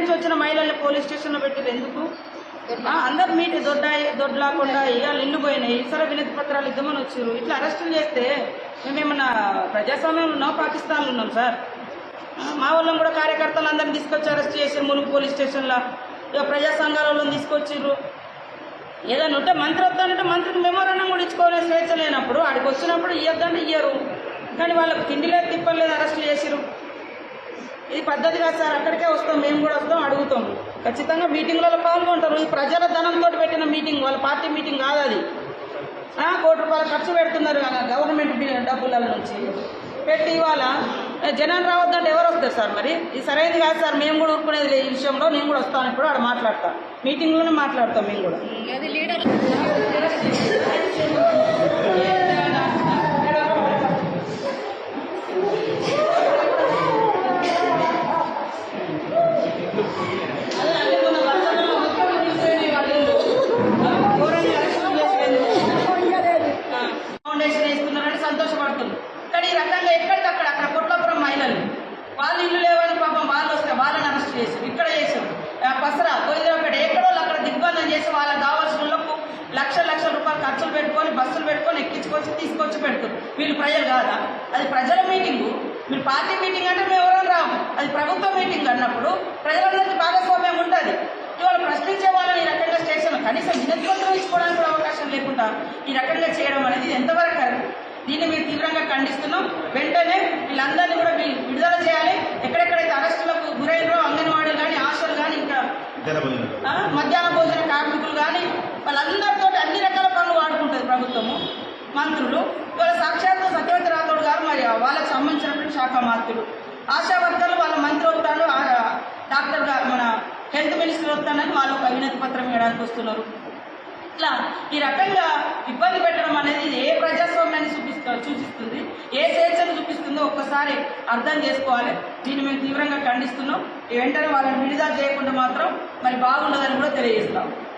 వాళ్ళని పోలీస్ స్టేషన్లో పెట్టారు ఎందుకు? అందరు మీటి దొడ్డాయి దొడ్లాకుండా వాళ్ళు ఇల్లు పోయినాయి. సరే వినతి పత్రాలు ఇద్దామని వచ్చారు ఇట్లా అరెస్టులు చేస్తే మేమేమన్నా ప్రజాస్వామ్యంలో ఉన్నాం పాకిస్తాన్లో ఉన్నాం సార్. మా వాళ్ళని కూడా కార్యకర్తలు అందరిని తీసుకొచ్చి అరెస్ట్ చేసి ములుగు పోలీస్ స్టేషన్లో ఇక ప్రజా సంఘాల వాళ్ళని తీసుకొచ్చిర్రు. ఏదైనా ఉంటే మంత్రి వద్దానంటే మంత్రికి మెమోరాండం కూడా ఇచ్చుకోలే స్వేచ్ఛ లేనప్పుడు. ఆడికి వచ్చినప్పుడు ఇయ్యొద్దంటే ఇయ్యరు. కానీ వాళ్ళకి తిండి లేదు తిప్పలేదు అరెస్ట్ చేసిరు ఇది పద్ధతి కాదు సార్ అక్కడికే వస్తాం మేము కూడా వస్తాం అడుగుతాం. ఖచ్చితంగా మీటింగ్లలో పాల్గొంటారు. ఈ ప్రజల ధనంతో పెట్టిన మీటింగ్ వాళ్ళ పార్టీ మీటింగ్ కాదు అది. కోటి రూపాయలు ఖర్చు పెడుతున్నారు గవర్నమెంట్ డబ్బుల నుంచి. పెట్టి ఇవాళ జనం జనాలు రావద్దంటే ఎవరు వస్తారు సార్ మరి? ఇది సరైనది కాదు సార్ మేము కూడా ఊరుకునేది ఈ విషయంలో. నేను కూడా వస్తాను ఇప్పుడు ఆడ మాట్లాడతాను మీటింగ్లోనే మాట్లాడతాం మేము కూడా. వాళ్ళు ఇల్లు లేవని పాపం వాళ్ళు వస్తే వాళ్ళని అరెస్ట్ చేశారు. ఇక్కడ చేశారు. పసరా గోవిందరావుపేట ఎక్కడో అక్కడ దిగ్బంధం చేసి వాళ్ళకి కావాల్సిన వాళ్ళకు లక్ష లక్ష రూపాయలు ఖర్చులు పెట్టుకొని బస్సులు పెట్టుకొని ఎక్కించుకొచ్చి తీసుకొచ్చి పెడుతుంది వీళ్ళు ప్రజలు కాదా? అది ప్రజల మీటింగు. మీరు పార్టీ మీటింగ్ అంటే మేము ఎవరో రాము. అది ప్రభుత్వ మీటింగ్ అన్నప్పుడు ప్రజలందరికీ భాగస్వామ్యం ఉంటుంది. ఇవాళ ప్రశ్నించే వాళ్ళని ఈ రకంగా స్టేషన్ కనీసం నిరంతరం పత్రం ఇచ్చుకోవడానికి కూడా అవకాశం లేకుండా ఈ రకంగా చేయడం అనేది ఎంతవరకు దీన్ని మేము తీవ్రంగా ఖండిస్తున్నాం. వెంటనే మధ్యాహ్న భోజన కార్మికులు కానీ వాళ్ళందరితో అన్ని రకాల పనులు వాడుకుంటుంది ప్రభుత్వము. మంత్రులు వాళ్ళ సాక్షాత్తు సత్యవతి రాథోడ్ గారు మరి వాళ్ళకి సంబంధించినటువంటి శాఖ మంత్రులు. ఆశా వర్కర్లు వాళ్ళ మంత్రి వస్తారు ఆ- డాక్టర్ గారు మన హెల్త్ మినిస్టర్ వస్తానని వాళ్ళు ఒక వినతి పత్రం ఇవ్వడానికి వస్తున్నారు. ఇట్లా ఈ రకంగా ఇబ్బంది పెట్టడం అనేది ఏ ప్రజాస్వామ్యాన్ని చూపిస్తూ సూచిస్తుంది ఒక్కసారి అర్థం చేసుకోవాలి. దీన్ని మేము తీవ్రంగా ఖండిస్తున్నాం. వెంటనే వాళ్ళని విడుదల చేయకుండా మాత్రం మరి బాగుండదని కూడా తెలియజేస్తాం